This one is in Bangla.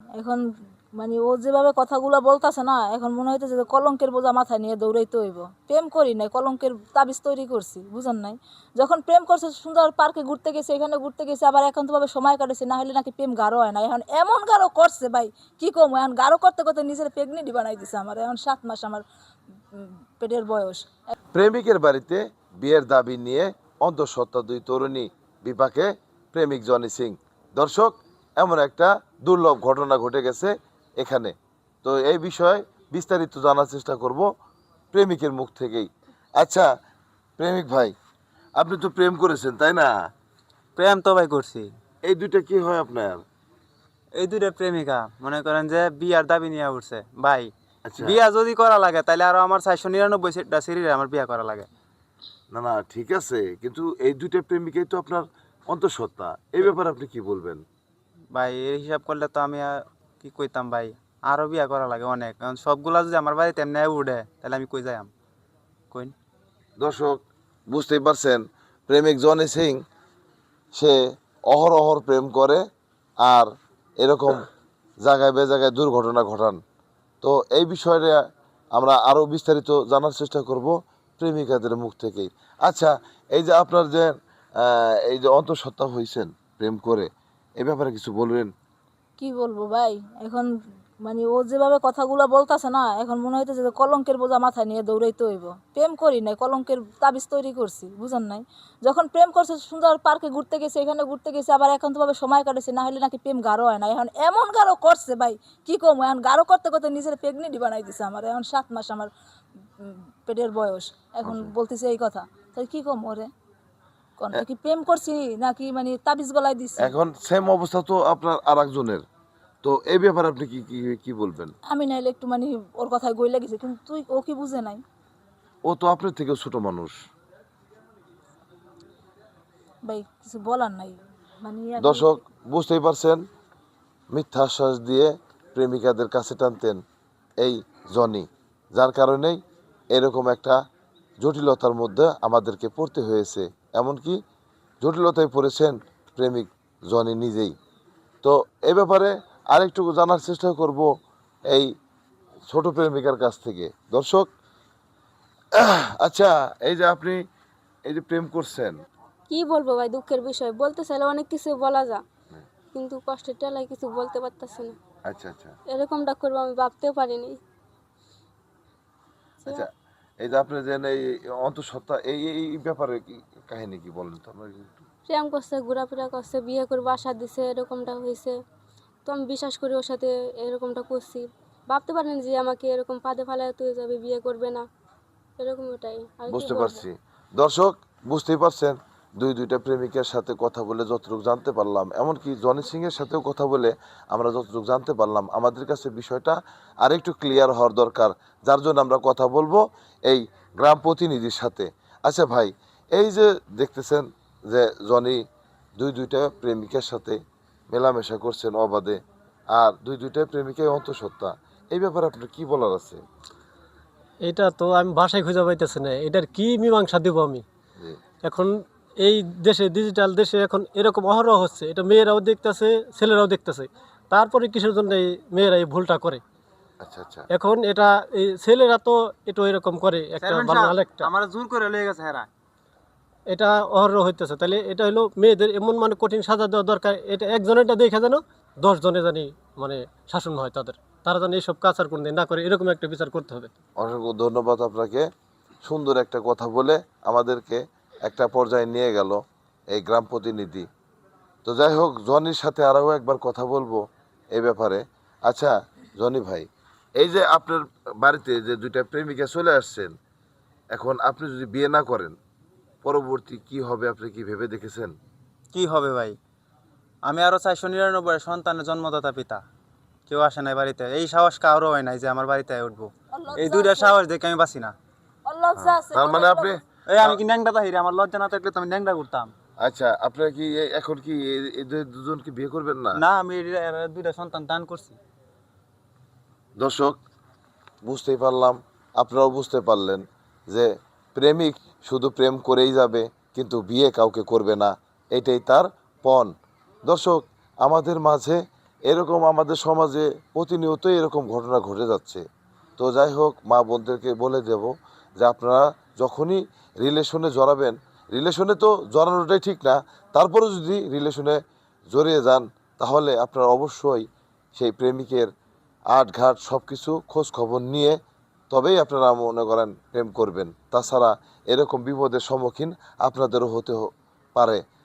এখন মানে ও যেভাবে কথাগুলো বলতাছে না, এখন মনে হইতেছে যে কলঙ্কের বোঝা মাথায় নিয়ে দৌড়াইতে হইব। প্রেম করি নাই, কলঙ্কের তাবিজ তৈরি করছি, বুঝেন নাই? যখন প্রেম করছে, সুন্দর পার্কে ঘুরতে গেছে, এখানে ঘুরতে গেছে, আবার এখন তো সময় কাটেছে না হলে নাকি প্রেম গাঢ় হয় না। এখন এমন গাঢ় করছে, ভাই, কি কম? এখন গাঢ় করতে করতে নিজের প্রেগনেন্টই বানাই দিছে আমার। এখন সাত মাস আমার পেটের বয়স। প্রেমিকের বাড়িতে বিয়ের দাবি নিয়ে অন্তঃসত্ত্বা দুই তরুণী বিপাকে প্রেমিক জনি সিং। দর্শক এমন একটা দুর্লভ ঘটনা ঘটে গেছে এখানে। তো এই বিষয়ে বিস্তারিত জানার চেষ্টা করব প্রেমিকের মুখ থেকেই। আচ্ছা প্রেমিক ভাই আপনি তো প্রেম করেছেন তাই না? প্রেম তো ভাই করছি। এই দুইটা কি হয় আপনার? এই দুটো প্রেমিকা মনে করেন যে বিয়ার দাবি নিয়ে উঠছে ভাই। আচ্ছা। বিয়া যদি করা লাগে তাহলে আরও আমার চারশো নিরানব্বই সিটটা সিরিজে আমার বিয়া করা লাগে। না না ঠিক আছে কিন্তু এই দুইটা প্রেমিকাই তো আপনার অন্তঃসত্ত্বা। এই ব্যাপারে আপনি কি বলবেন? ভাই এই হিসাব করলে তো আমি কি কইতাম ভাই? আরও বিয়া করা লাগে অনেক। কারণ সবগুলা যদি আমার বাড়িতে এমনি উঠে, তাহলে আমি কই যাইম কইন। দর্শক, বুঝতেই পারছেন, প্রেমিক জনি সিং, সে অহরহর প্রেম করে আর এরকম জায়গায় বে জায়গায় দুর্ঘটনা ঘটান। তো এই বিষয়ে আমরা আরও বিস্তারিত জানার চেষ্টা করব প্রেমিকাদের মুখ থেকেই। আচ্ছা এই যে আপনার যে এই যে অন্তঃসত্ত্বা হয়েছেন প্রেম করে এই ব্যাপারে কিছু বলবেন? কি বলব ভাই? এখন মানে ও যেভাবে কথাগুলো বলতাছে না এখন মনে হইতেছে যে কলঙ্কের বোঝা মাথায় নিয়ে দৌড়াইতে হইব। প্রেম করি নাই কলঙ্কের তাবিজ তৈরি করছি বুঝেন নাই? যখন প্রেম করছে সুন্দর পার্কে ঘুরতে গেছে এখানে ঘুরতে গেছে আবার এখন তো ভাবে সময় কাটেছে না হলে নাকি প্রেম গাঢ় হয় না। এখন এমন গাঢ় করছে ভাই কি কম? এখন গাঢ় করতে করতে নিজের প্রেগনেন্টই বানাই দিছে আমার এখন সাত মাস আমার পেটের বয়স। এখন বলতেছে এই কথা তাই কি কম ওরে? কোন কি প্রেম করছি নাকি মানে তাবিজ গলায় দিছি? এখন সেম অবস্থা তো আপনার আর একজনের তো এই ব্যাপারে আপনি কি কি কি বলবেন? আমি নাইলে একটু মানে ওর কথায় গই লাগেছে কিন্তু তুই ও কি বুঝে নাই? ও তো আপনার থেকে ছোট মানুষ। ভাই কিছু বলার নাই। মানে দর্শক বুঝতেই পারছেন মিথ্যা আশ্বাস দিয়ে প্রেমিকাদের কাছে টানতেন এই জনি। যার কারণেই এরকম একটা জটিলতার মধ্যে আমাদেরকে পড়তে হয়েছে। এমনকি জটিলতায় পড়েছেন প্রেমিক জনি নিজেই। তো এই ব্যাপারে আরেকটুকু জানার চেষ্টা করব এই ছোট প্রেমিকার কাছ থেকে। দর্শক আচ্ছা এই যে আপনি এই যে প্রেম করছেন। কি বলব ভাই দুঃখের বিষয়। বলতে চাইলে অনেক কিছু বলা যা কিন্তু কষ্টের টেলায় কিছু বলতে পারতেছি না। আচ্ছা আচ্ছা। এরকমটা করব আমি ভাবতেও পারিনি। আচ্ছা এই যে আপনি যে এই অন্তঃসত্ত্বা এই এই ব্যাপারে কি কাহিনী কি বলেন তো প্রেম করছে ঘোরাফেরা করছে বিয়ে করে বাসা দিছে এরকমটা হয়েছে। তো আমি বিশ্বাস করি ওর সাথে এরকমটা করছি। ভাবতে পারেন যে আমাকে এরকম পাদে ফালায় তুই যাবে বিয়ে করবে না। এরকম ওটাই বুঝতে পারছি। দর্শক বুঝতেই পারছেন দুই দুইটা প্রেমিকের সাথে কথা বলে যতটুকু জানতে পারলাম এমনকি জনি সিং এর সাথেও কথা বলে আমরা যতটুকু জানতে পারলাম আমাদের কাছে বিষয়টা আরেকটু ক্লিয়ার হওয়ার দরকার যার জন্য আমরা কথা বলব এই গ্রাম প্রতিনিধির সাথে। আচ্ছা ভাই এই যে দেখতেছেন যে জনি দুই দুইটা প্রেমিকের সাথে মেলামেশা করছেন অবাধে আর দুই দুইটা প্রেমিকাই অন্তঃসত্ত্বা এই ব্যাপারে আপনার কি বলার আছে? এটা তো আমি বাসায় খুঁজে পাইতেছি না এটার কি মীমাংসা দেবো আমি? এখন এই দেশে ডিজিটাল দেশে এখন এরকম অহরহ হচ্ছে। এটা মেয়েরাও দেখতেছে ছেলেরাও দেখতেছে। তারপরে কিসের জন্য এই মেয়েরা এই ভুলটা করে? আচ্ছা আচ্ছা। এখন এটা এই ছেলেরা তো এটা এরকম করে একটা ভালো একটা। আমার জোর করে লয়ে গেছে হেরা। এটা অহরহ হইতেছে। তাহলে এটা হলো মেয়েদের এমন মানে কঠিন সাজা দেওয়া দরকার। এটা একজনেরটা দেখে যেন দশ জনে জানি মানে শাসন হয় তাদের। তারা যেন এইসব কাজ আর কোনদিন না করে। এরকম একটা বিচার করতে হবে। অসংখ্য ধন্যবাদ আপনাকে। সুন্দর একটা কথা বলে আমাদেরকে। একটা পর্যায়ে নিয়ে গেল এই গ্রাম প্রতিনিধি। তো যাই হোক জনির সাথে আরও একবার কথা বলব এই ব্যাপারে। আচ্ছা জনি ভাই এই যে আপনার বাড়িতে যে দুইটা প্রেমিকা চলে আসছেন এখন আপনি যদি বিয়ে না করেন পরবর্তী কি হবে আপনি কি ভেবে দেখেছেন? কি হবে ভাই? আমি আরও চারশো নিরানব্বই সন্তানের জন্মদাতা পিতা। কেউ আসে নাই বাড়িতে। এই সাহস কারও হয় নাই যে আমার বাড়িতে উঠবো। এই দুইটা সাহস দেখে আমি বাঁচি না। আছে, তার মানে আপনি এই আমি কি ন্যাংটা তাহিরে? আমার লজ্জা না থাকলে তো আমি ন্যাংটা করতাম। আচ্ছা আপনার কি এখন কি যে দুজনকে বিয়ে করবেন না? না আমি দুইটা সন্তান দান করছি। দর্শক বুঝতেই পারলাম আপনারাও বুঝতে পারলেন যে প্রেমিক শুধু প্রেম করেই যাবে কিন্তু বিয়ে কাউকে করবে না এটাই তার পণ। দর্শক আমাদের মাঝে এরকম আমাদের সমাজে প্রতিনিয়ত এরকম ঘটনা ঘটে যাচ্ছে। তো যাই হোক মা বোনদেরকে বলে দেব যে আপনারা যখনই রিলেশনে জড়াবেন রিলেশনে তো জড়ানোটাই ঠিক না তারপরে যদি রিলেশনে জড়িয়ে যান, তাহলে আপনারা অবশ্যই সেই প্রেমিকের আটঘাট সব কিছু খোঁজ খবর নিয়ে তবেই আপনারা মনে করেন প্রেম করবেন। তাছাড়া এরকম বিপদের সম্মুখীন আপনাদেরও হতে পারে।